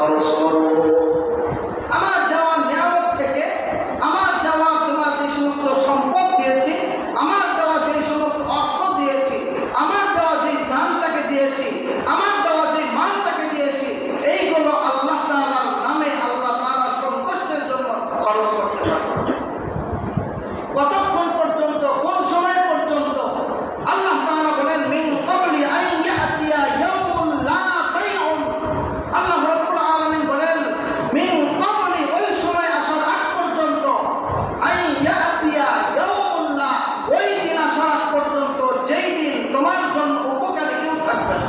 খরচ করো আমার দেওয়া নিয়ামত থেকে আমার দেওয়া তোমার যে সমস্ত সম্পদ দিয়েছি আমার দেওয়া যে সমস্ত অর্থ দিয়েছি আমার দেওয়া যে জানটাকে দিয়েছি আমার দেওয়া যে মানটাকে দিয়েছি এইগুলো আল্লাহ তাআলার নামে আল্লাহ তাআলার সন্তুষ্টের জন্য খরচ করতে পারব কতক্ষণ পর্যন্ত কোন সময় পর্যন্ত আল্লাহ তাআলা বলেন মিন ক্বাবলি আন ইয়াতিয়া ইয়াউমুল লা বাইউন আল্লাহ রাব্বুল আলামিন বলেন মিন ক্বাবলি ওই সময় আসার আগ পর্যন্ত আন ইয়াতিয়া ইয়াউমুল লা ওই দিন আসার আগ পর্যন্ত যেই দিন তোমার জন্য উপকারী কেউ থাকবে না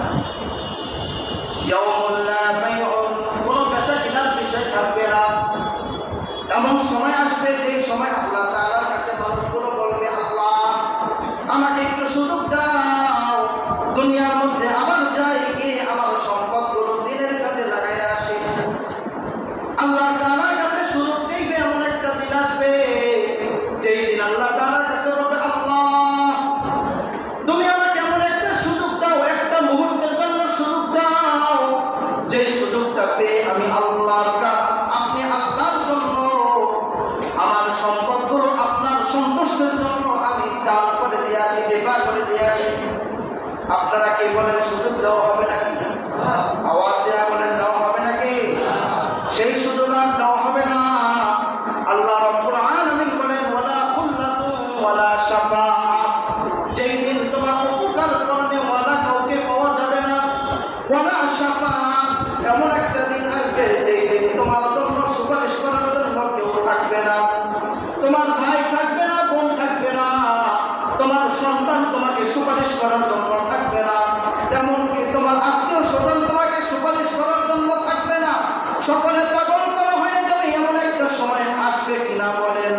ইয়াউমুল লা বাইউন কোনো বেচা কেনার বিষয় থাকবে না এমন সময় আসবে যে সময় আল্লাহ তাআলার কাছে মানুষগুলো বলবে আল্লাহ আমাকে একটু সুযোগ দাও। দুনিয়ার মধ্যে আমার যাই গিয়ে আমার সম্পদগুলো দিনের কাজে লাগাই আসি। আল্লাহ আপনারা কি বলেন সুযোগ দেওয়া হবে নাকি? আওয়াজ দেওয়া বলেন, দেওয়া হবে নাকি? সেই সুযোগ আর দেওয়া হবে না। আল্লাহ রব্বুল আলামিন বলেন, ওয়ালা যেই দিন তোমার উপকার করলে ওয়ালা কাউকে পাওয়া যাবে না। ওয়ালা সাফা এমন একটা দিন আসবে, যেই দিন তোমার তেমন তোমার আত্মীয় স্বজন তোমাকে সুপারিশ করার জন্য থাকবে না, সকলে পাগল করা হয়ে যাবে, এমন একটা সময় আসবে কিনা বলেন।